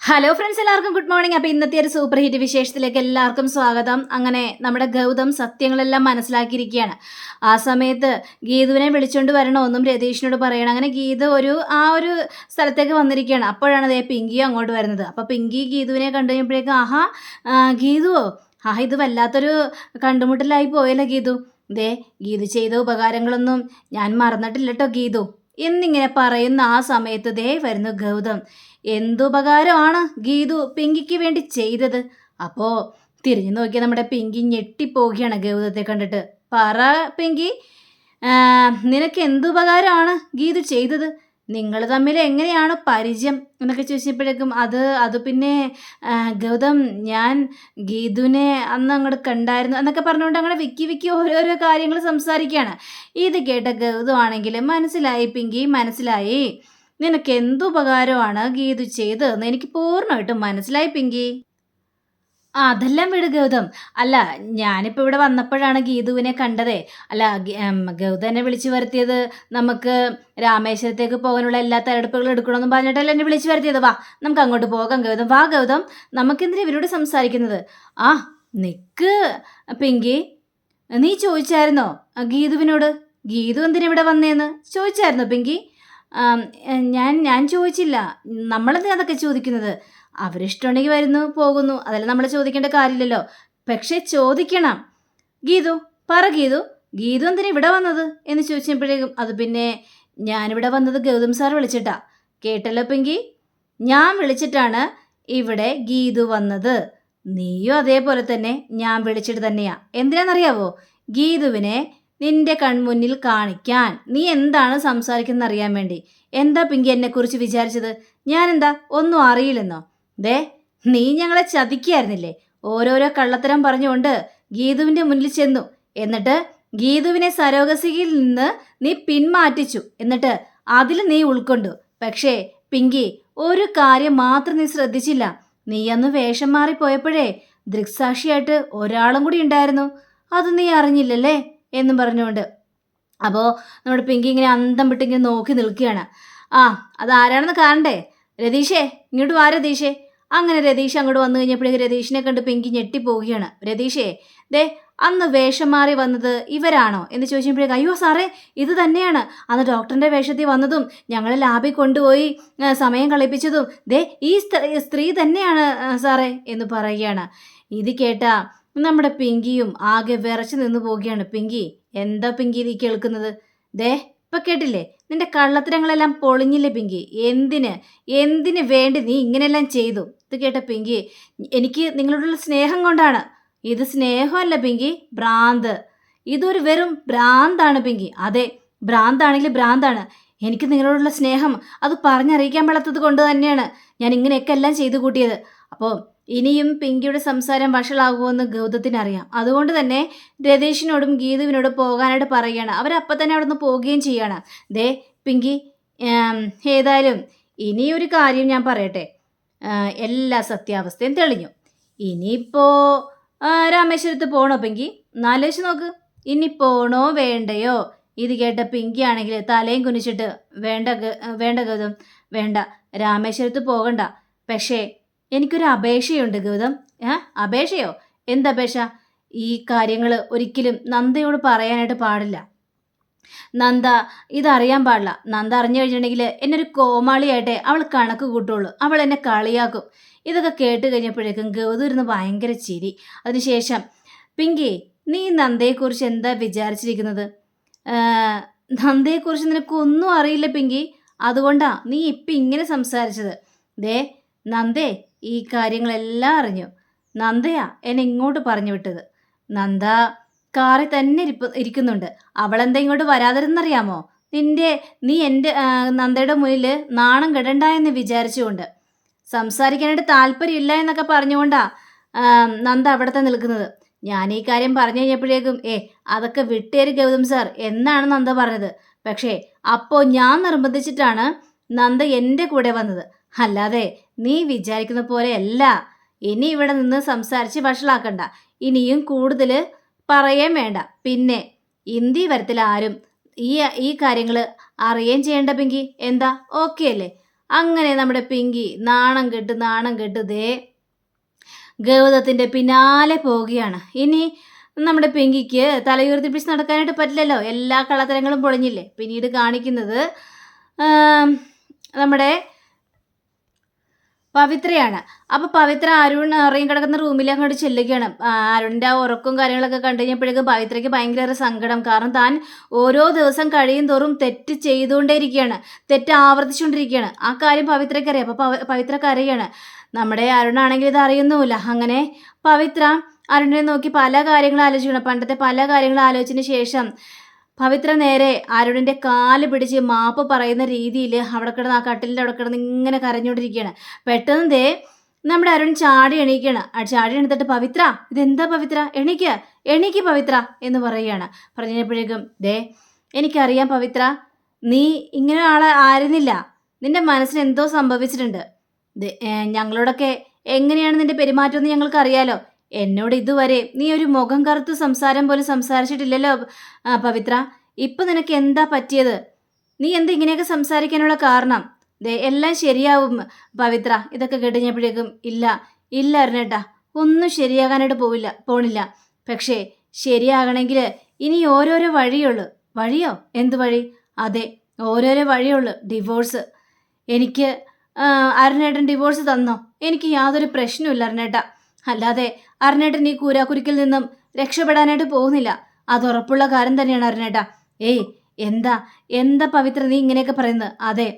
Hello friends എല്ലാവർക്കും good morning അപ്പോൾ ഇന്നത്തെ ഒരു സൂപ്പർ ഹിറ്റ് വിശേഷത്തിലേക്ക് എല്ലാവർക്കും സ്വാഗതം. അങ്ങനെ നമ്മുടെ ഗൗതം സത്യങ്ങളെല്ലാം മനസ്സിലാക്കിയിരിക്കുകയാണ്. ആ സമയത്ത് ഗീതുവിനെ വിളിച്ചുകൊണ്ട് വരണമെന്നും രതീഷിനോട് പറയണം. അങ്ങനെ ഗീത ഒരു ആ ഒരു സ്ഥലത്തേക്ക് വന്നിരിക്കുകയാണ്. അപ്പോഴാണ് അതേ പിങ്കി അങ്ങോട്ട് വരുന്നത്. അപ്പോൾ പിങ്കി ഗീതുവിനെ കണ്ടു ആഹാ ഗീതുവോ? ആ ഇത് വല്ലാത്തൊരു കണ്ടുമുട്ടലായി പോയല്ലോ ഗീതു? ദേ ഗീതു ചെയ്ത ഉപകാരങ്ങളൊന്നും ഞാൻ മറന്നിട്ടില്ല കേട്ടോ ഗീതു. എന്നിങ്ങനെ പറയുന്ന ആ സമയത്ത് ദേ വരുന്നു ഗൗതം. എന്തുപകാരമാണ് ഗീതു പിങ്കിക്ക് വേണ്ടി ചെയ്തത്? അപ്പോ തിരിഞ്ഞു നോക്കിയ നമ്മുടെ പിങ്കി ഞെട്ടിപ്പോവുകയാണ് ഗൗതത്തെ കണ്ടിട്ട്. പറ പിങ്കി നിനക്ക് എന്തുപകാരമാണ് ഗീതു ചെയ്തത്? നിങ്ങൾ തമ്മിൽ എങ്ങനെയാണ് പരിചയം? എന്നൊക്കെ ചോദിച്ചപ്പോഴേക്കും അത് അത് പിന്നെ ഗൗതം ഞാൻ ഗീതുവിനെ അന്ന് അങ്ങോട്ട് കണ്ടായിരുന്നു എന്നൊക്കെ പറഞ്ഞുകൊണ്ട് അങ്ങനെ വിക്കി വിക്കി ഓരോരോ കാര്യങ്ങൾ സംസാരിക്കുകയാണ്. ഇത് കേട്ട ഗൗതം ആണെങ്കിൽ മനസ്സിലായി പിങ്കി മനസ്സിലായി. നിനക്ക് എന്തുപകാരമാണ് ഗീതു ചെയ്തതെന്ന് എനിക്ക് പൂർണമായിട്ടും മനസ്സിലായി പിങ്കി. അതെല്ലാം വിട് ഗൗതം. അല്ല ഞാനിപ്പോൾ ഇവിടെ വന്നപ്പോഴാണ് ഗീതുവിനെ കണ്ടതേ. അല്ല ഗൗതനെ വിളിച്ചു വരുത്തിയത് നമുക്ക് രാമേശ്വരത്തേക്ക് പോകാനുള്ള എല്ലാ തയ്യാറെടുപ്പുകളും എടുക്കണമെന്ന് പറഞ്ഞിട്ടല്ല എന്നെ വിളിച്ചു വരുത്തിയത്. വാ നമുക്ക് അങ്ങോട്ട് പോകാം ഗൗതം. വാ ഗൗതം. നമുക്കെന്തിനാ ഇവരോട് സംസാരിക്കുന്നത്? ആ നിക്ക് പിങ്കി. നീ ചോദിച്ചായിരുന്നോ ഗീതുവിനോട്? ഗീതു എന്തിനാ ഇവിടെ വന്നേന്ന്? ചോദിച്ചായിരുന്നോ പിങ്കി? ഞാൻ ഞാൻ ചോദിച്ചില്ല. നമ്മളെന്തിനാ അതൊക്കെ ചോദിക്കുന്നത്? അവരിഷ്ടമുണ്ടെങ്കിൽ വരുന്നു പോകുന്നു. അതല്ല നമ്മൾ ചോദിക്കേണ്ട കാര്യമില്ലല്ലോ. പക്ഷേ ചോദിക്കണം. ഗീതു പറ ഗീതു. ഗീതു എന്തിനാ ഇവിടെ വന്നത്? എന്ന് ചോദിച്ചപ്പോഴേക്കും അത് പിന്നെ ഞാനിവിടെ വന്നത് ഗൗതം സാർ വിളിച്ചിട്ടാ. കേട്ടല്ലോ പെങ്കി? ഞാൻ വിളിച്ചിട്ടാണ് ഇവിടെ ഗീതു വന്നത്. നീയും അതേപോലെ തന്നെ ഞാൻ വിളിച്ചിട്ട് തന്നെയാ. എന്തിനാണെന്നറിയാവോ ഗീതുവിനെ നിന്റെ കൺമുന്നിൽ കാണിക്കാൻ. നീ എന്താണ് സംസാരിക്കുന്ന അറിയാൻ വേണ്ടി? എന്താ പിങ്കി എന്നെക്കുറിച്ച് വിചാരിച്ചത്? ഞാനെന്താ? ഒന്നും അറിയില്ലെന്നോ? ദേ നീ ഞങ്ങളെ ചതിക്കായിരുന്നില്ലേ? ഓരോരോ കള്ളത്തരം പറഞ്ഞുകൊണ്ട് ഗീതുവിന്റെ മുന്നിൽ ചെന്നു. എന്നിട്ട് ഗീതുവിനെ സരോഗസിയിൽ നിന്ന് നീ പിന്മാറ്റിച്ചു. എന്നിട്ട് അതിൽ നീ ഉൾക്കൊണ്ടു. പക്ഷേ പിങ്കി ഒരു കാര്യം മാത്രം നീ ശ്രദ്ധിച്ചില്ല. നീ അന്ന് വേഷം മാറിപ്പോയപ്പോഴേ ദൃക്സാക്ഷിയായിട്ട് ഒരാളും കൂടി ഉണ്ടായിരുന്നു. അത് നീ അറിഞ്ഞില്ലല്ലേ? എന്നും പറഞ്ഞുകൊണ്ട്. അപ്പോൾ നമ്മുടെ പിങ്കി ഇങ്ങനെ അന്തം വിട്ട് ഇങ്ങനെ നോക്കി നിൽക്കുകയാണ്. ആ അത് ആരാണെന്ന് കാണണ്ടേ? രതീഷേ ഇങ്ങോട്ട് വാ രതീഷേ. അങ്ങനെ രതീഷ് അങ്ങോട്ട് വന്നു കഴിഞ്ഞപ്പോഴേക്കും രതീഷിനെ കണ്ട് പിങ്കി ഞെട്ടിപ്പോവുകയാണ്. രതീഷേ ദേ അന്ന് വേഷം മാറി വന്നത് ഇവരാണോ? എന്ന് ചോദിച്ചപ്പോഴേക്കും അയ്യോ സാറേ ഇത് തന്നെയാണ്. അന്ന് ഡോക്ടറിന്റെ വേഷത്തിൽ വന്നതും ഞങ്ങളെ ലാബിൽ കൊണ്ടുപോയി സമയം കളിപ്പിച്ചതും ദേ ഈ സ്ത്രീ സ്ത്രീ തന്നെയാണ് സാറേ എന്ന് പറയുകയാണ്. ഇത് കേട്ടാ നമ്മുടെ പിങ്കിയും ആകെ വിറച്ചു നിന്ന് പോവുകയാണ്. പിങ്കി എന്താ പിങ്കി നീ കേൾക്കുന്നത്? ദേ ഇപ്പൊ കേട്ടില്ലേ? നിന്റെ കള്ളത്തരങ്ങളെല്ലാം പൊളിഞ്ഞില്ലേ പിങ്കി? എന്തിന് എന്തിന് വേണ്ടി നീ ഇങ്ങനെയെല്ലാം ചെയ്തു? ഇത് കേട്ട പിങ്കി എനിക്ക് നിങ്ങളോടുള്ള സ്നേഹം കൊണ്ടാണ്. ഇത് സ്നേഹമല്ല പിങ്കി ഭ്രാന്ത്. ഇതൊരു വെറും ഭ്രാന്താണ് പിങ്കി. അതെ ഭ്രാന്താണെങ്കിൽ ഭ്രാന്താണ്. എനിക്ക് നിങ്ങളോടുള്ള സ്നേഹം അത് പറഞ്ഞറിയിക്കാൻ പാടാത്തത് കൊണ്ട് തന്നെയാണ് ഞാൻ ഇങ്ങനെയൊക്കെ എല്ലാം ചെയ്തു കൂട്ടിയത്. അപ്പോൾ ഇനിയും പിങ്കിയുടെ സംസാരം വഷളാകുമെന്ന് ഗൗതത്തിനറിയാം. അതുകൊണ്ട് തന്നെ രതീഷിനോടും ഗീതുവിനോടും പോകാനായിട്ട് പറയുകയാണ്. അവരപ്പം തന്നെ അവിടെ നിന്ന് പോവുകയും ചെയ്യാണ്. ദേ പിങ്കി ഏതായാലും ഇനിയൊരു കാര്യം ഞാൻ പറയട്ടെ. എല്ലാ സത്യാവസ്ഥയും തെളിഞ്ഞു. ഇനിയിപ്പോൾ രാമേശ്വരത്ത് പോണോ പിങ്കി? നാലോചിച്ച് നോക്ക്. ഇനി പോണോ വേണ്ടയോ? ഇത് കേട്ട പിങ്കി ആണെങ്കിൽ തലയും കുനിച്ചിട്ട് വേണ്ട വേണ്ട ഗതം വേണ്ട. രാമേശ്വരത്ത് പോകണ്ട. പക്ഷേ എനിക്കൊരു അപേക്ഷയുണ്ട് ഗൗതം. ഏ? അപേക്ഷയോ? എന്തപേക്ഷ? ഈ കാര്യങ്ങൾ ഒരിക്കലും നന്ദയോട് പറയാനായിട്ട് പാടില്ല. നന്ദ ഇതറിയാൻ പാടില്ല. നന്ദ അറിഞ്ഞു കഴിഞ്ഞിട്ടുണ്ടെങ്കിൽ എന്നൊരു കോമാളിയായിട്ടേ അവൾ കണക്ക് കൂട്ടുള്ളൂ. അവൾ എന്നെ കളിയാക്കും. ഇതൊക്കെ കേട്ട് കഴിഞ്ഞപ്പോഴേക്കും ഗൗതം ഇരുന്ന് ഭയങ്കര ചിരി. അതിനുശേഷം പിങ്കി നീ നന്ദയെക്കുറിച്ച് എന്താ വിചാരിച്ചിരിക്കുന്നത്? നന്ദയെക്കുറിച്ച് നിനക്കൊന്നും അറിയില്ല പിങ്കി. അതുകൊണ്ടാ നീ ഇപ്പം ഇങ്ങനെ സംസാരിച്ചത്. ദേ നന്ദേ ഈ കാര്യങ്ങളെല്ലാം അറിഞ്ഞു. നന്ദയാ എന്നെ ഇങ്ങോട്ട് പറഞ്ഞു വിട്ടത്. നന്ദ കാറിൽ തന്നെ ഇരിപ്പ് ഇരിക്കുന്നുണ്ട്. അവളെന്താ ഇങ്ങോട്ട് വരാതിരുന്നറിയാമോ? നിന്റെ നീ എന്റെ നന്ദയുടെ മുന്നിൽ നാണം കെടണ്ട എന്ന് വിചാരിച്ചുകൊണ്ട്. സംസാരിക്കാനായിട്ട് താല്പര്യമില്ല എന്നൊക്കെ പറഞ്ഞുകൊണ്ടാ നന്ദ അവിടത്തെ നിൽക്കുന്നത്. ഞാൻ ഈ കാര്യം പറഞ്ഞു കഴിഞ്ഞപ്പോഴേക്കും ഏ അതൊക്കെ വിട്ടേര് ഗൗതം സാർ എന്നാണ് നന്ദ പറഞ്ഞത്. പക്ഷേ അപ്പോൾ ഞാൻ നിർബന്ധിച്ചിട്ടാണ് നന്ദ എന്റെ കൂടെ വന്നത്. അല്ലാതെ നീ വിചാരിക്കുന്ന പോലെയല്ല. ഇനി ഇവിടെ നിന്ന് സംസാരിച്ച് വഷളാക്കണ്ട. ഇനിയും കൂടുതൽ പറയാൻ വേണ്ട. പിന്നെ ഇന്ത്യ വരത്തിൽ ആരും ഈ ഈ കാര്യങ്ങൾ അറിയുകയും ചെയ്യേണ്ട പിങ്കി. എന്താ? ഓക്കെ അല്ലേ? അങ്ങനെ നമ്മുടെ പിങ്കി നാണം കെട്ട് നാണം കെട്ട് ദേ ഗൗതത്തിന്റെ പിന്നാലെ പോവുകയാണ്. ഇനി നമ്മുടെ പിങ്കിക്ക് തലയുയർത്തിപ്പിച്ച് നടക്കാനായിട്ട് പറ്റില്ലല്ലോ. എല്ലാ കളത്തരങ്ങളും പൊളിഞ്ഞില്ലേ? പിന്നീട് കാണിക്കുന്നത് നമ്മുടെ പവിത്രയാണ്. അപ്പോൾ പവിത്ര അരുൺ ഇറങ്ങി കിടക്കുന്ന റൂമിൽ അങ്ങോട്ട് ചെല്ലുകയാണ്. അരുണിന്റെ ആ ഉറക്കവും കാര്യങ്ങളൊക്കെ കണ്ടു കഴിഞ്ഞപ്പോഴേക്കും പവിത്രയ്ക്ക് ഭയങ്കര സങ്കടം. കാരണം താൻ ഓരോ ദിവസം കഴിയും തോറും തെറ്റ് ചെയ്തുകൊണ്ടേയിരിക്കുകയാണ്. തെറ്റ് ആവർത്തിച്ചുകൊണ്ടിരിക്കുകയാണ്. ആ കാര്യം പവിത്രയ്ക്ക് അറിയാം അപ്പോൾ പവിത്രക്ക് അറിയാണ് നമ്മുടെ അരുണാണെങ്കിൽ ഇത് അറിയുന്നുമില്ല. അങ്ങനെ പവിത്ര അരുണിനെ നോക്കി പല കാര്യങ്ങളും ആലോചിക്കണം പണ്ടത്തെ പല കാര്യങ്ങളും ആലോചിച്ചതിന് ശേഷം പവിത്ര നേരെ അരുണിന്റെ കാൽ പിടിച്ച് മാപ്പ് പറയുന്ന രീതിയിൽ അവിടെ കിടന്ന് ആ കട്ടിലിന്റെ അവിടെ കിടന്ന് ഇങ്ങനെ കരഞ്ഞുകൊണ്ടിരിക്കുകയാണ്. പെട്ടെന്ന് ദേ നമ്മുടെ അരുൺ ചാടി എണീക്കുകയാണ്. ആ ചാടി എണീത്തിട്ട് പവിത്ര ഇതെന്താ പവിത്ര? എണീക്ക് എണീക്ക് പവിത്ര എന്ന് പറയുകയാണ്. പറഞ്ഞപ്പോഴേക്കും ദേ എനിക്കറിയാം പവിത്ര നീ ഇങ്ങനെ ആളെ ആയിരുന്നില്ല. നിന്റെ മനസ്സിന് എന്തോ സംഭവിച്ചിട്ടുണ്ട്. ഞങ്ങളോടൊക്കെ എങ്ങനെയാണ് നിന്റെ പെരുമാറ്റം എന്ന് ഞങ്ങൾക്ക് അറിയാലോ എന്നോട് ഇതുവരെ നീ ഒരു മുഖം കറുത്ത് സംസാരം പോലും സംസാരിച്ചിട്ടില്ലല്ലോ പവിത്ര. ഇപ്പൊ നിനക്ക് എന്താ പറ്റിയത്? നീ എന്താ ഇങ്ങനെയൊക്കെ സംസാരിക്കാനുള്ള കാരണം? ദേ എല്ലാം ശരിയാവും പവിത്ര. ഇതൊക്കെ കേട്ടുകഴിഞ്ഞപ്പോഴേക്കും ഇല്ല ഇല്ല അരുണേട്ടാ. ഒന്നും ശരിയാകാനായിട്ട് പോവില്ല പോണില്ല. പക്ഷേ ശരിയാകണമെങ്കിൽ ഇനി ഓരോരോ വഴിയുള്ളൂ. വഴിയോ? എന്ത് വഴി? അതെ ഓരോരോ വഴിയുള്ളൂ. ഡിവോഴ്സ്. എനിക്ക് അരുണേട്ടൻ ഡിവോഴ്സ് തന്നോ? എനിക്ക് യാതൊരു പ്രശ്നമില്ല അരുണേട്ട. അല്ലാതെ അരുണേട്ടൻ ഈ കൂരാക്കുരുക്കിൽ നിന്നും രക്ഷപ്പെടാനായിട്ട് പോകുന്നില്ല. അത് ഉറപ്പുള്ള കാര്യം തന്നെയാണ് അരുണേട്ട. ഏയ് എന്താ എന്താ പവിത്ര നീ ഇങ്ങനെയൊക്കെ പറയുന്നത്? അതെ.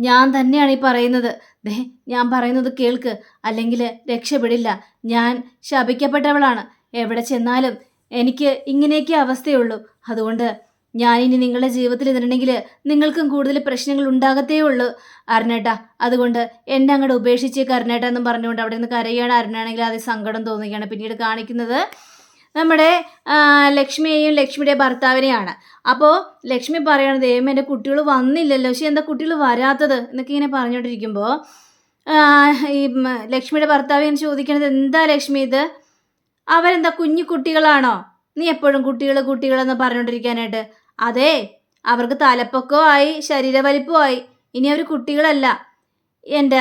ഞാൻ തന്നെയാണ് ഈ പറയുന്നത്. ദേ ഞാൻ പറയുന്നത് കേൾക്ക്. അല്ലെങ്കിൽ രക്ഷപ്പെടില്ല. ഞാൻ ശപിക്കപ്പെട്ടവളാണ്. എവിടെ ചെന്നാലും എനിക്ക് ഇങ്ങനെയൊക്കെ അവസ്ഥയുള്ളൂ അതുകൊണ്ട് ഞാനിനി നിങ്ങളുടെ ജീവിതത്തിൽ നിന്നിട്ടുണ്ടെങ്കിൽ നിങ്ങൾക്കും കൂടുതൽ പ്രശ്നങ്ങൾ ഉണ്ടാകത്തേ ഉള്ളൂ. അരുണേട്ട അതുകൊണ്ട് എന്നെ അങ്ങോട്ട് ഉപേക്ഷിച്ചേക്ക് അരുണേട്ട എന്നും പറഞ്ഞുകൊണ്ട് അവിടെ നിന്ന് കരയാണ് അരുണാണെങ്കിൽ അത് സങ്കടം തോന്നുകയാണ്. പിന്നീട് കാണിക്കുന്നത് നമ്മുടെ ലക്ഷ്മിയെയും ലക്ഷ്മിയുടെ ഭർത്താവിനെയാണ്. അപ്പോൾ ലക്ഷ്മി പറയണത് ദൈവം എന്റെ കുട്ടികൾ വന്നില്ലല്ലോ. പക്ഷേ എന്താ കുട്ടികൾ വരാത്തത്? എന്നൊക്കെ ഇങ്ങനെ പറഞ്ഞുകൊണ്ടിരിക്കുമ്പോൾ ഈ ലക്ഷ്മിയുടെ ഭർത്താവ് ഇങ്ങനെ ചോദിക്കണത് എന്താ ലക്ഷ്മി ഇത്? അവരെന്താ കുഞ്ഞു കുട്ടികളാണോ നീ എപ്പോഴും കുട്ടികൾ കുട്ടികളെന്ന് പറഞ്ഞുകൊണ്ടിരിക്കാനായിട്ട് അതെ അവർക്ക് തലപ്പൊക്കോ ആയി ശരീരവലിപ്പോ ആയി. ഇനി അവർ കുട്ടികളല്ല. എന്റെ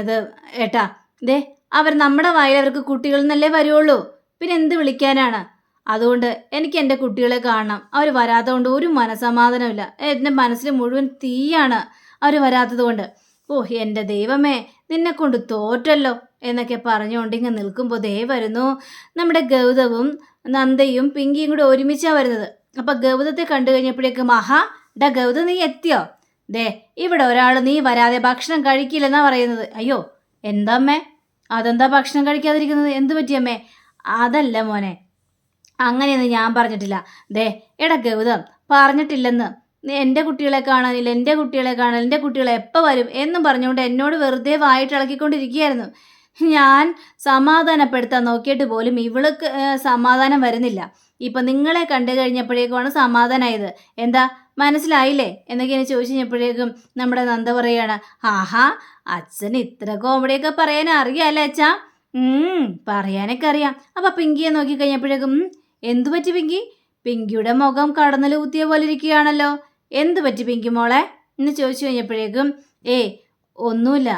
ഇത് ഏട്ടാ ദേ അവർ നമ്മുടെ വായിൽ അവർക്ക് കുട്ടികൾ എന്നല്ലേ വരുള്ളൂ. പിന്നെ എന്ത് വിളിക്കാനാണ്? അതുകൊണ്ട് എനിക്ക് എന്റെ കുട്ടികളെ കാണണം. അവർ വരാത്തത് കൊണ്ട് ഒരു മനസമാധാനമില്ല എന്റെ മനസ്സിൽ മുഴുവൻ തീയാണ് അവർ വരാത്തത് കൊണ്ട് ഓ എന്റെ ദൈവമേ നിന്നെ കൊണ്ട് തോറ്റല്ലോ എന്നൊക്കെ പറഞ്ഞുകൊണ്ട് ഇങ്ങനെ നിൽക്കുമ്പോൾ ദേ വരുന്നു നമ്മുടെ ഗൗതവും നന്ദയും പിങ്കിയും കൂടെ ഒരുമിച്ചാണ് വരുന്നത്. അപ്പം ഗൗതത്തെ കണ്ടു കഴിഞ്ഞപ്പോഴേക്കും മഹാ ഡ ഗൗത നീ എത്തിയോ? ദേ ഇവിടെ ഒരാൾ നീ വരാതെ ഭക്ഷണം കഴിക്കില്ലെന്നാ പറയുന്നത്. അയ്യോ എന്തമ്മേ അതെന്താ ഭക്ഷണം കഴിക്കാതിരിക്കുന്നത്? എന്ത് പറ്റിയമ്മേ അതല്ല മോനെ അങ്ങനെയൊന്നും ഞാൻ പറഞ്ഞിട്ടില്ല. ദേ എടാ ഗൗതം പറഞ്ഞിട്ടില്ലെന്ന്. എന്റെ കുട്ടികളെ കാണാനില്ല എന്റെ കുട്ടികളെ കാണാൻ എന്റെ കുട്ടികളെ എപ്പോൾ വരും? എന്നും പറഞ്ഞുകൊണ്ട് എന്നോട് വെറുതെ വായിട്ട് ഇളക്കിക്കൊണ്ടിരിക്കുകയായിരുന്നു ഞാൻ സമാധാനപ്പെടുത്താൻ നോക്കിയിട്ട് പോലും ഇവൾക്ക് സമാധാനം വരുന്നില്ല. ഇപ്പം നിങ്ങളെ കണ്ടു കഴിഞ്ഞപ്പോഴേക്കുമാണ് സമാധാനമായത് എന്താ? മനസ്സിലായില്ലേ? എന്നൊക്കെ എന്നെ ചോദിച്ചു കഴിഞ്ഞപ്പോഴേക്കും നമ്മുടെ നന്ദ പറയാണ് ആഹാ അച്ഛൻ ഇത്ര കോമഡിയൊക്കെ പറയാൻ അറിയാല്ലേ അച്ഛാ? പറയാനൊക്കെ അറിയാം. അപ്പം പിങ്കിയെ നോക്കി കഴിഞ്ഞപ്പോഴേക്കും "ഉം, എന്തു പറ്റി പിങ്കി? പിങ്കിയുടെ മുഖം കടന്നൽ കുത്തിയ പോലെ ഇരിക്കുകയാണല്ലോ. എന്തു പറ്റി പിങ്കി മോളെ? എന്ന് ചോദിച്ചു കഴിഞ്ഞപ്പോഴേക്കും ഏ ഒന്നുമില്ല.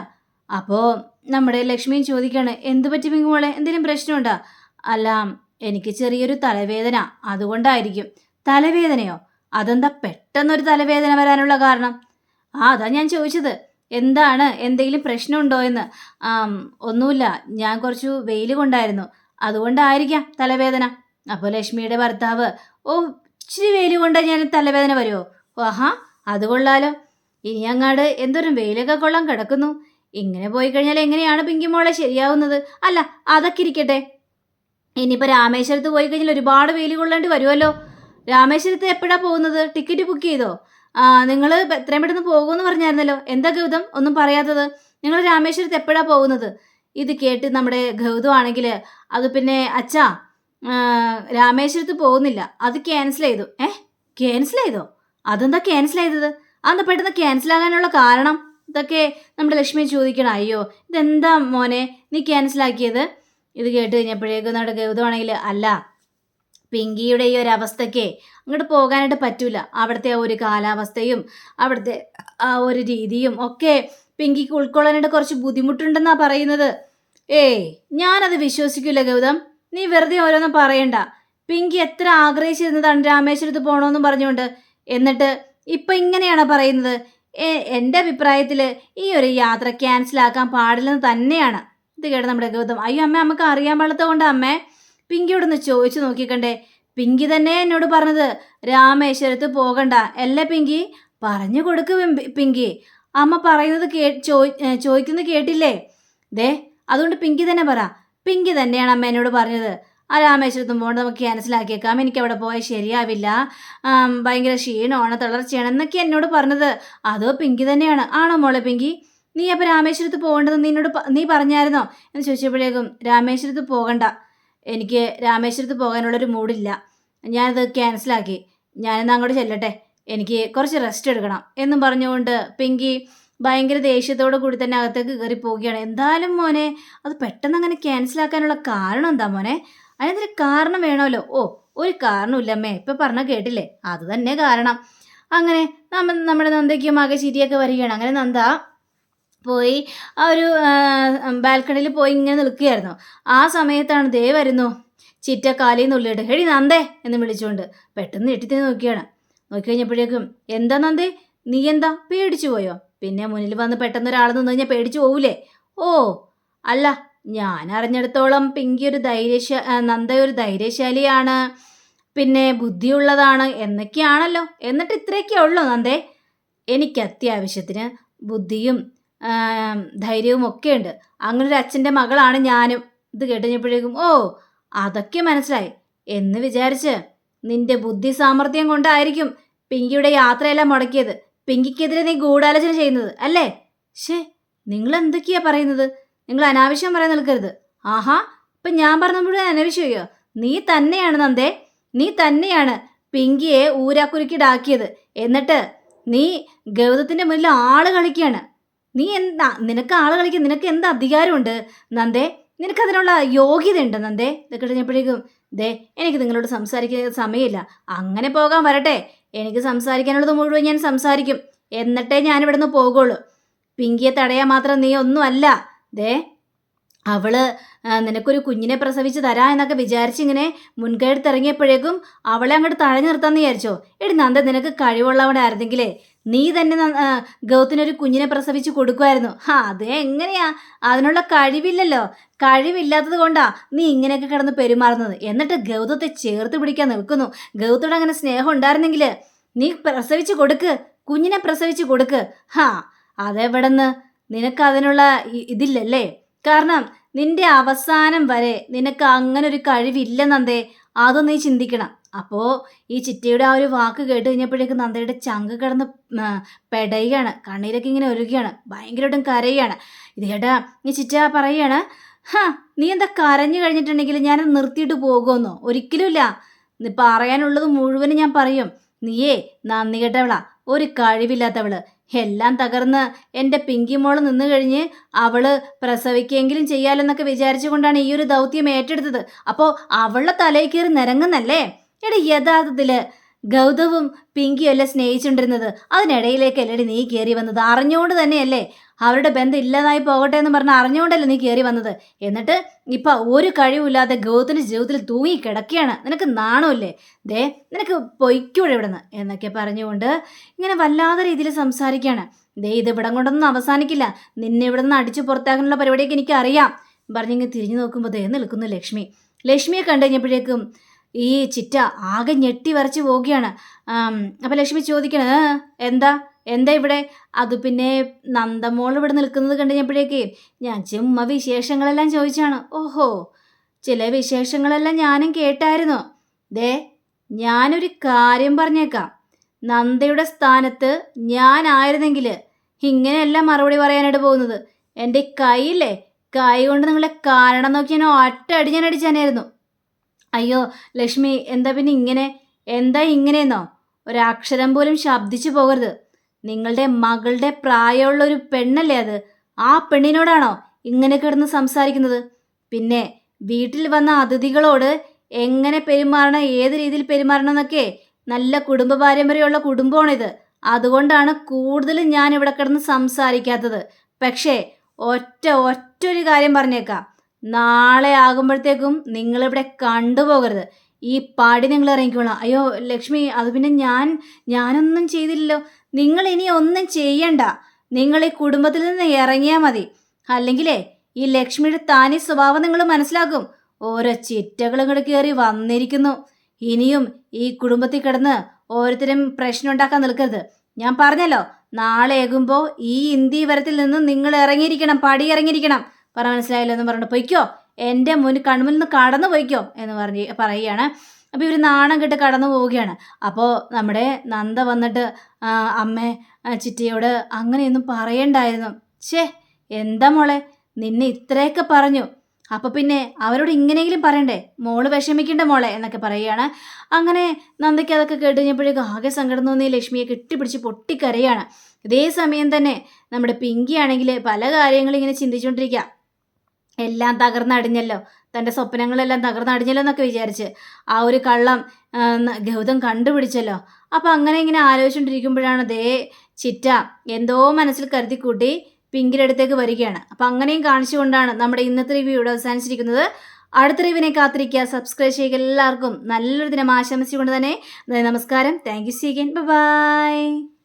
അപ്പോൾ നമ്മുടെ ലക്ഷ്മിയും ചോദിക്കാണ് എന്ത് പറ്റി പിങ്കി മോളെ? എന്തെങ്കിലും പ്രശ്നമുണ്ടോ? അല്ല എനിക്ക് ചെറിയൊരു തലവേദന. അതുകൊണ്ടായിരിക്കും. തലവേദനയോ? അതെന്താ പെട്ടെന്നൊരു തലവേദന വരാനുള്ള കാരണം? ആ അതാ ഞാൻ ചോദിച്ചത്. എന്താണ്? എന്തെങ്കിലും പ്രശ്നമുണ്ടോ എന്ന്? ഒന്നുമില്ല. ഞാൻ കുറച്ച് വെയിൽ കൊണ്ടായിരുന്നു. അതുകൊണ്ടായിരിക്കാം തലവേദന. അപ്പോൾ ലക്ഷ്മിയുടെ ഭർത്താവ് ഓ ഇച്ചിരി വെയിൽ കൊണ്ടാ ഞാൻ തലവേദന വരുമോ ആഹാ അത് കൊള്ളാലോ. ഇനി അങ്ങാട് എന്തോരം വെയിലൊക്കെ കൊള്ളാൻ കിടക്കുന്നു. ഇങ്ങനെ പോയി കഴിഞ്ഞാൽ എങ്ങനെയാണ് പിങ്കി മോളെ ശരിയാവുന്നത്? അല്ല അതൊക്കെ ഇരിക്കട്ടെ. ഇനിയിപ്പോൾ രാമേശ്വരത്ത് പോയി കഴിഞ്ഞാൽ ഒരുപാട് വെയിൽ കൊള്ളേണ്ടി വരുമല്ലോ. രാമേശ്വരത്ത് എപ്പോഴാണ് പോകുന്നത്? ടിക്കറ്റ് ബുക്ക് ചെയ്തോ? നിങ്ങൾ എത്രയും പെട്ടെന്ന് പോകുമെന്ന് പറഞ്ഞായിരുന്നല്ലോ. എന്താ ഗൗതം? ഒന്നും പറയാത്തത്. നിങ്ങൾ രാമേശ്വരത്ത് എപ്പോഴാണ് പോകുന്നത്? ഇത് കേട്ട് നമ്മുടെ ഗൗതം ആണെങ്കിൽ അത് പിന്നെ അച്ഛാ രാമേശ്വരത്ത് പോകുന്നില്ല. അത് ക്യാൻസൽ ചെയ്തു. ഏഹ് ക്യാൻസൽ ചെയ്തോ? അതെന്താ ക്യാൻസൽ ചെയ്തത്? അതെന്താ പെട്ടെന്ന് ക്യാൻസൽ ആകാനുള്ള കാരണം? ഇതൊക്കെ നമ്മുടെ ലക്ഷ്മി ചോദിക്കണം. അയ്യോ ഇതെന്താ മോനെ? നീ ക്യാൻസലാക്കിയത് ഇത് കേട്ട് കഴിഞ്ഞപ്പോഴേക്കും നമ്മുടെ ഗൗതമാണെങ്കിൽ അല്ല പിങ്കിയുടെ ഈ ഒരു അവസ്ഥയ്ക്ക് അങ്ങോട്ട് പോകാനായിട്ട് പറ്റൂല. അവിടുത്തെ ആ ഒരു കാലാവസ്ഥയും അവിടുത്തെ ആ ഒരു രീതിയും ഒക്കെ പിങ്കിക്ക് ഉൾക്കൊള്ളാനായിട്ട് കുറച്ച് ബുദ്ധിമുട്ടുണ്ടെന്നാ പറയുന്നത്. ഏയ് ഞാനത് വിശ്വസിക്കില്ല ഗൗതം. നീ വെറുതെ ഓരോന്നും പറയണ്ട. പിങ്കി എത്ര ആഗ്രഹിച്ചിരുന്നതാണ് രാമേശ്വരത്ത് പോകണമെന്നും പറഞ്ഞുകൊണ്ട്. എന്നിട്ട് ഇപ്പം ഇങ്ങനെയാണ് പറയുന്നത്? എന്റെ അഭിപ്രായത്തിൽ ഈ ഒരു യാത്ര ക്യാൻസൽ ആക്കാൻ പാടില്ലെന്ന് തന്നെയാണ്. ഇത് കേട്ട നമ്മുടെ ഗൗതം. അയ്യോ അമ്മ നമുക്ക് അറിയാൻ പാടാത്ത കൊണ്ട് അമ്മേ പിങ്കിയോടൊന്ന് ചോദിച്ചു നോക്കിക്കണ്ടേ. പിങ്കി തന്നെ എന്നോട് പറഞ്ഞത് രാമേശ്വരത്ത് പോകണ്ട. അല്ലേ പിങ്കി? പറഞ്ഞു കൊടുക്ക് പിങ്കി. അമ്മ പറയുന്നത് കേ ചോയ് ചോദിക്കുന്നത് കേട്ടില്ലേ? ദേ അതുകൊണ്ട് പിങ്കി തന്നെ പറ. പിങ്കി തന്നെയാണ് അമ്മ എന്നോട് പറഞ്ഞത്. ആ രാമേശ്വരത്തും പോകണ്ട നമുക്ക് ക്യാൻസലാക്കിയേക്കാം എനിക്ക് അവിടെ പോയാൽ ശരിയാവില്ല. ഭയങ്കര ക്ഷീണമാണ് തളർച്ചയാണ് എന്നൊക്കെ എന്നോട് പറഞ്ഞത്. അതോ പിങ്കി തന്നെയാണ്. ആണോ മോളെ പിങ്കി? നീ അപ്പോൾ രാമേശ്വരത്ത് പോകേണ്ടത് നിന്നോട് നീ പറഞ്ഞായിരുന്നോ? എന്ന് ചോദിച്ചപ്പോഴേക്കും രാമേശ്വരത്ത് പോകണ്ട. എനിക്ക് രാമേശ്വരത്ത് പോകാനുള്ളൊരു മൂഡില്ല ഞാനത് ക്യാൻസലാക്കി ഞാനിന്ന് അങ്ങോട്ട് ചെല്ലട്ടെ. എനിക്ക് കുറച്ച് റെസ്റ്റ് എടുക്കണം. എന്നും പറഞ്ഞുകൊണ്ട് പിങ്കി ഭയങ്കര ദേഷ്യത്തോടു കൂടി തന്നെ അകത്തേക്ക് കയറി പോവുകയാണ് എന്തായാലും മോനെ അത് പെട്ടെന്ന് അങ്ങനെ ക്യാൻസലാക്കാനുള്ള കാരണം എന്താ മോനെ? അതിനൊരു കാരണം വേണമല്ലോ. ഓ ഒരു കാരണമില്ല അമ്മേ. ഇപ്പം പറഞ്ഞ കേട്ടില്ലേ? അത് തന്നെ കാരണം. അങ്ങനെ നമ്മ നമ്മുടെ നന്ദയ്ക്കും മകശ്ശേരിയൊക്കെ വരികയാണ്. അങ്ങനെ നന്ദ പോയി ആ ഒരു ബാൽക്കണിയിൽ പോയി ഇങ്ങനെ നിൽക്കുകയായിരുന്നു. ആ സമയത്താണ് ദേ വരുന്നു ചിറ്റ കാലിൽ ഉള്ളിട്ട് ഹെടി നന്ദേ എന്ന് വിളിച്ചുകൊണ്ട് പെട്ടെന്ന് ഞെട്ടിത്തിന്ന് നോക്കിയാണ്. നോക്കി കഴിഞ്ഞപ്പോഴേക്കും എന്താ നന്ദേ? നീ എന്താ? പേടിച്ചു പോയോ? പിന്നെ മുന്നിൽ വന്ന് പെട്ടെന്ന് ഒരാൾ നിന്ന് കഴിഞ്ഞാൽ പേടിച്ചു പോകൂലേ ഓ അല്ല ഞാൻ അറിഞ്ഞിടത്തോളം പിങ്കി ഒരു ധൈര്യശ നന്ദ ഒരു ധൈര്യശാലിയാണ്. പിന്നെ ബുദ്ധിയുള്ളതാണ് എന്നൊക്കെയാണല്ലോ. എന്നിട്ട് ഇത്രയൊക്കെ ഉള്ളൂ നന്ദേ? എനിക്ക് അത്യാവശ്യത്തിന് ബുദ്ധിയും ധൈര്യവും ഒക്കെ ഉണ്ട്. അങ്ങനെ ഒരു അച്ഛന്റെ മകളാണ് ഞാനും. ഇത് കേട്ടുകഴിഞ്ഞപ്പോഴേക്കും ഓ അതൊക്കെ മനസ്സിലായി. എന്ന് വിചാരിച്ച് നിന്റെ ബുദ്ധി സാമർഥ്യം കൊണ്ടായിരിക്കും പിങ്കിയുടെ യാത്രയെല്ലാം മുടക്കിയത്. പിങ്കിക്കെതിരെ നീ ഗൂഢാലോചന ചെയ്യുന്നത് അല്ലേ? ഷേ നിങ്ങൾ എന്തൊക്കെയാ പറയുന്നത്? നിങ്ങൾ അനാവശ്യം പറയാൻ നിൽക്കരുത്. ആഹാ ഇപ്പം ഞാൻ പറഞ്ഞ മുഴുവൻ അനാവശ്യമോ നീ തന്നെയാണ് നന്ദേ. നീ തന്നെയാണ് പിങ്കിയെ ഊരാക്കുരുക്കിടാക്കിയത്. എന്നിട്ട് നീ ഗൗതത്തിന്റെ മുന്നിൽ ആൾ കളിക്കുകയാണ്. നീ എന്താ നിനക്ക് ആൾ കളിക്കാൻ നിനക്ക് എന്ത് അധികാരമുണ്ട്? നന്ദേ നിനക്ക് അതിനുള്ള യോഗ്യതയുണ്ട് നന്ദേ. ഇതൊക്കെ കഴിഞ്ഞപ്പോഴേക്കും ദേ എനിക്ക് നിങ്ങളോട് സംസാരിക്കാൻ സമയമില്ല. അങ്ങനെ പോകാൻ വരട്ടെ. എനിക്ക് സംസാരിക്കാനുള്ളത് മുഴുവൻ ഞാൻ സംസാരിക്കും. എന്നിട്ടേ ഞാൻ ഇവിടുന്ന് പോകുള്ളൂ പിങ്കിയെ തടയാൻ മാത്രം നീ ഒന്നുമല്ല. ദേ അവൾ നിനക്കൊരു കുഞ്ഞിനെ പ്രസവിച്ച് തരാ എന്നൊക്കെ വിചാരിച്ച് ഇങ്ങനെ മുൻകഴുത്തിറങ്ങിയപ്പോഴേക്കും അവളെ അങ്ങോട്ട് തഴഞ്ഞു നിർത്താന്ന് വിചാരിച്ചോ? എടി നന്ദ നിനക്ക് കഴിവുള്ളവനായിരുന്നെങ്കിലേ നീ തന്നെ ന- ആ, ഗൗത്തിനൊരു കുഞ്ഞിനെ പ്രസവിച്ച് കൊടുക്കുമായിരുന്നു ഹാ അത് എങ്ങനെയാ? അതിനുള്ള കഴിവില്ലല്ലോ. കഴിവില്ലാത്തത് കൊണ്ടാ നീ ഇങ്ങനെയൊക്കെ കിടന്ന് പെരുമാറുന്നത്. എന്നിട്ട് ഗൗതത്തെ ചേർത്ത് പിടിക്കാൻ നിൽക്കുന്നു. ഗൗത്തോട് അങ്ങനെ സ്നേഹം ഉണ്ടായിരുന്നെങ്കിൽ നീ പ്രസവിച്ച് കൊടുക്ക്. കുഞ്ഞിനെ പ്രസവിച്ച് കൊടുക്ക്. ഹാ അതെവിടെന്ന്? നിനക്ക് അതിനുള്ള ഇതില്ലല്ലേ? കാരണം നിന്റെ അവസാനം വരെ നിനക്ക് അങ്ങനെ ഒരു കഴിവില്ല നന്ദേ. അതും നീ ചിന്തിക്കണം. അപ്പോൾ ഈ ചിറ്റയുടെ ആ ഒരു വാക്ക് കേട്ട് കഴിഞ്ഞപ്പോഴേക്ക് നന്ദയുടെ ചങ്ക് കിടന്ന് പെടയുകയാണ്. കണ്ണീരൊക്കെ ഇങ്ങനെ ഒരുകയാണ് ഭയങ്കരമായിട്ടും കരയുകയാണ്. ഇത് കേട്ടാ ഈ ചിറ്റ പറയുകയാണ് ഹാ നീ എന്താ കരഞ്ഞു കഴിഞ്ഞിട്ടുണ്ടെങ്കിൽ ഞാൻ നിർത്തിയിട്ട് പോകുമെന്നോ? ഒരിക്കലുമില്ല പറയാനുള്ളത് മുഴുവനും ഞാൻ പറയും. നീയേ നന്ദി കേട്ടവളാ. ഒരു കഴിവില്ലാത്തവൾ. എല്ലാം തകർന്ന് എന്റെ പിങ്കി മോൾ നിന്ന് കഴിഞ്ഞ് അവൾ പ്രസവിക്കെങ്കിലും ചെയ്യാലെന്നൊക്കെ വിചാരിച്ചുകൊണ്ടാണ് ഈ ഒരു ദൗത്യം ഏറ്റെടുത്തത്. അപ്പോൾ അവളുടെ തലയിൽ കയറി നിരങ്ങുന്നല്ലേ? എടി യഥാർത്ഥത്തിൽ ഗൗതവും പിങ്കിയും അല്ലേ സ്നേഹിച്ചുകൊണ്ടിരുന്നത്? അതിനിടയിലേക്ക് അതിനിടയിലേക്കല്ലേ നീ കയറി വന്നത്. അറിഞ്ഞുകൊണ്ട് തന്നെയല്ലേ? അവരുടെ ബന്ധം ഇല്ലാതായി പോകട്ടെ എന്ന് പറഞ്ഞ് അറിഞ്ഞുകൊണ്ടല്ലേ നീ കയറി വന്നത്. എന്നിട്ട് ഇപ്പം ഒരു കഴിവില്ലാതെ ഗൗതത്തിന്റെ ജീവിതത്തിൽ തൂങ്ങി കിടക്കുകയാണ്. നിനക്ക് നാണമില്ലേ? ദേ നിനക്ക് പൊയ്ക്കൂടെ ഇവിടുന്ന് എന്നൊക്കെ പറഞ്ഞുകൊണ്ട് ഇങ്ങനെ വല്ലാത്ത രീതിയിൽ സംസാരിക്കുകയാണ്. ദേ ഇത് ഇവിടം കൊണ്ടൊന്നും അവസാനിക്കില്ല. നിന്നെ ഇവിടെ നിന്ന് അടിച്ചു പുറത്താക്കാനുള്ള പരിപാടിയൊക്കെ എനിക്കറിയാം. പറഞ്ഞിങ്ങനെ തിരിഞ്ഞു നോക്കുമ്പോൾ ദേ നിൽക്കുന്നു ലക്ഷ്മി. ലക്ഷ്മിയെ കണ്ടു കഴിഞ്ഞപ്പോഴേക്കും ഈ ചിറ്റ ആകെ ഞെട്ടി വരച്ച് പോവുകയാണ്. അപ്പം ലക്ഷ്മി ചോദിക്കണേ എന്താ? എന്താ ഇവിടെ? അത് പിന്നെ നന്ദമോൾ ഇവിടെ നിൽക്കുന്നത് കണ്ടുകഴിഞ്ഞപ്പോഴേക്കേ ഞാൻ ചുമ്മാ വിശേഷങ്ങളെല്ലാം ചോദിച്ചാണ്. ഓഹോ ചില വിശേഷങ്ങളെല്ലാം ഞാനും കേട്ടായിരുന്നു. ദേ ഞാനൊരു കാര്യം പറഞ്ഞേക്കാം. നന്ദയുടെ സ്ഥാനത്ത് ഞാനായിരുന്നെങ്കിൽ ഇങ്ങനെയല്ല മറുപടി പറയാനായിട്ട് പോകുന്നത്. എന്റെ കൈയില്ലേ? കൈ കൊണ്ട് നിങ്ങളെ കാരണം നോക്കി ഞാൻ ഒറ്റ ഞാൻ അടിച്ചാനായിരുന്നു അയ്യോ ലക്ഷ്മി എന്താ പിന്നെ ഇങ്ങനെ? എന്താ ഇങ്ങനെയെന്നോ? ഒരക്ഷരം പോലും ശബ്ദിച്ചു പോകരുത്. നിങ്ങളുടെ മകളുടെ പ്രായമുള്ള ഒരു പെണ്ണല്ലേ അത്? ആ പെണ്ണിനോടാണോ ഇങ്ങനെ കിടന്ന് സംസാരിക്കുന്നത്? പിന്നെ വീട്ടിൽ വന്ന അതിഥികളോട് എങ്ങനെ പെരുമാറണം ഏത് രീതിയിൽ പെരുമാറണം എന്നൊക്കെ നല്ല കുടുംബ പാരമ്പര്യമുള്ള കുടുംബമാണിത്. അതുകൊണ്ടാണ് കൂടുതലും ഞാൻ ഇവിടെ കിടന്ന് സംസാരിക്കാത്തത്. പക്ഷേ ഒറ്റ ഒറ്റ ഒരു കാര്യം പറഞ്ഞേക്കാം. നാളെ ആകുമ്പോഴത്തേക്കും നിങ്ങളിവിടെ കണ്ടുപോകരുത്. ഈ പാടി നിങ്ങൾ ഇറങ്ങിക്കോളാം അയ്യോ ലക്ഷ്മി അത് പിന്നെ ഞാൻ ഞാനൊന്നും ചെയ്തില്ലല്ലോ. നിങ്ങൾ ഇനി ഒന്നും ചെയ്യണ്ട. നിങ്ങൾ ഈ കുടുംബത്തിൽ നിന്ന് ഇറങ്ങിയാൽ മതി. അല്ലെങ്കിലേ ഈ ലക്ഷ്മിയുടെ താനി സ്വഭാവം നിങ്ങൾ മനസ്സിലാക്കും. ഓരോ ചിറ്റകളും കൂടെ കയറി വന്നിരിക്കുന്നു. ഇനിയും ഈ കുടുംബത്തിൽ കിടന്ന് ഓരോരുത്തരും പ്രശ്നം ഉണ്ടാക്കാൻ നിൽക്കരുത്. ഞാൻ പറഞ്ഞല്ലോ നാളെ ഏകുമ്പോൾ ഈ ഇന്ത്യ വരത്തിൽ നിന്ന് നിങ്ങൾ ഇറങ്ങിയിരിക്കണം പടി ഇറങ്ങിയിരിക്കണം. പറ മനസ്സിലായല്ലോ എന്ന് പറഞ്ഞിട്ട് പൊയ്ക്കോ. എന്റെ മുൻ കൺമുന്നിൽ നിന്ന് കടന്നു പൊയ്ക്കോ എന്ന് പറഞ്ഞ് പറയുകയാണ്. അപ്പോൾ ഇവർ നാണം കെട്ട് കടന്നു പോവുകയാണ്. അപ്പോൾ നമ്മുടെ നന്ദ വന്നിട്ട് അമ്മ ചിറ്റിയോട് അങ്ങനെയൊന്നും പറയണ്ടായിരുന്നു. ഛേ എന്താ മോളെ നിന്നെ ഇത്രയൊക്കെ പറഞ്ഞു. അപ്പോൾ പിന്നെ അവരോട് ഇങ്ങനെയെങ്കിലും പറയണ്ടേ? മോൾ വിഷമിക്കണ്ട മോളെ എന്നൊക്കെ പറയുകയാണ്. അങ്ങനെ നന്ദയ്ക്ക് അതൊക്കെ കേട്ട് കഴിഞ്ഞപ്പോഴേക്കും ആകെ സങ്കടം തോന്നി ലക്ഷ്മിയെ കെട്ടിപ്പിടിച്ച് പൊട്ടിക്കരയാണ്. ഇതേ സമയം തന്നെ നമ്മുടെ പിങ്കി ആണെങ്കിൽ പല കാര്യങ്ങളും ഇങ്ങനെ ചിന്തിച്ചുകൊണ്ടിരിക്കുക. എല്ലാം തകർന്നടിഞ്ഞല്ലോ. തന്റെ സ്വപ്നങ്ങളെല്ലാം തകർന്നടിഞ്ഞല്ലോ എന്നൊക്കെ വിചാരിച്ച് ആ ഒരു കള്ളം ഗൗതം കണ്ടുപിടിച്ചല്ലോ. അപ്പം അങ്ങനെ ഇങ്ങനെ ആലോചിച്ചുകൊണ്ടിരിക്കുമ്പോഴാണ് ദേ ചിറ്റ എന്തോ മനസ്സിൽ കരുതി കൂട്ടി അടുത്തേക്ക് വരികയാണ്. അപ്പം അങ്ങനെയും കാണിച്ചുകൊണ്ടാണ് നമ്മുടെ ഇന്നത്തെ റിവ്യൂ ഇവിടെ അവസാനിച്ചിരിക്കുന്നത്. അടുത്ത റിവ്യൂവിനെ കാത്തിരിക്കുക. സബ്സ്ക്രൈബ് ചെയ്യുക എല്ലാവർക്കും. നല്ലൊരു ദിനം ആശംസിച്ചുകൊണ്ട് തന്നെ. നമസ്കാരം. Thank U സീഗൻ by